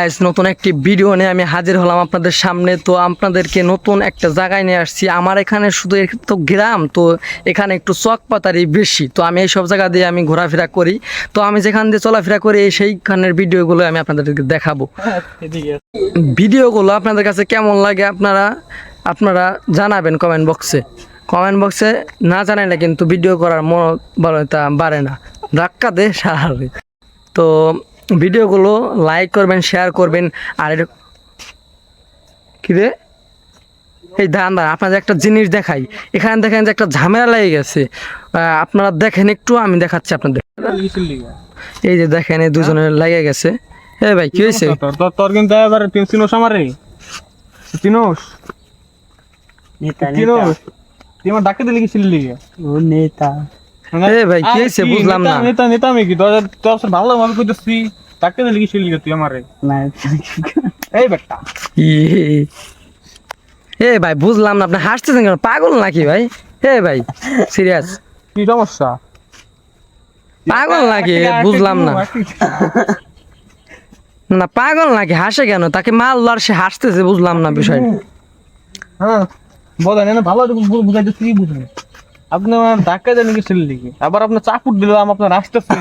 Guys, নতুন একটি video নিয়ে আমি হাজির হলাম আপনাদের সামনে। তো আপনাদেরকে নতুন একটা জায়গায় নিয়ে আসছি। আমার এখানে শুধু তো গ্রাম তো এখানে একটু চক পাতারি বেশি। তো আমি এইসব জায়গা দিয়ে আমি ঘোরাফেরা করি। তো আমি যেখান দিয়ে চলাফেরা করি সেইখানের ভিডিওগুলো আমি আপনাদেরকে দেখাবো। ভিডিওগুলো আপনাদের কাছে কেমন লাগে আপনারা আপনারা জানাবেন কমেন্ট বক্সে কমেন্ট বক্সে না জানাইলে কিন্তু ভিডিও করার মনোবলতা বাড়ে না। ধাক্কা দে সারাবে তো ভিডিওগুলো লাইক করবেন শেয়ার করবেন আর এটা কি রে? এই দান দান আপনাদের একটা জিনিস দেখাই। এখানে দেখেন যে একটা ঝামেলা লেগে গেছে। আপনারা দেখেন একটু আমি দেখাচ্ছি আপনাদের। এই যে দেখেন এই দুজনের লেগে গেছে। এ ভাই কি হয়েছে? তোর তোর- তোর কিন্তু এবার তুই চিনোস আমারে। চিনোস? নেতা চিনোস? তুই আমার ডাকে দিলি কি ছিলি লিগে ও নেতা। এ ভাই, কি হয়েছে? বুঝলাম না। নেতা নেতা আমি কি? তোর তোর ভালো ভাবে কইতেছি ডাকে দিলি কি ছিলি তুই আমারে। না এই বেটা। এ ভাই বুঝলাম না আপনি হাসতেছেন কেন? পাগল নাকি ভাই? এ ভাই সিরিয়াস। কি সমস্যা? পাগল নাকি? বুঝলাম না। না পাগল নাকি? হাসে কেন? তাকে মারলো আর সে হাসতেছে বুঝলাম না বিষয়টা। হ্যাঁ বলেন ভালো বুঝাইতেছি কি বুঝলেন আপনি আমার ধাক্কা জানি কি নাকি আবার আপনার চাকুট দিলাম আপনার আসতেছে।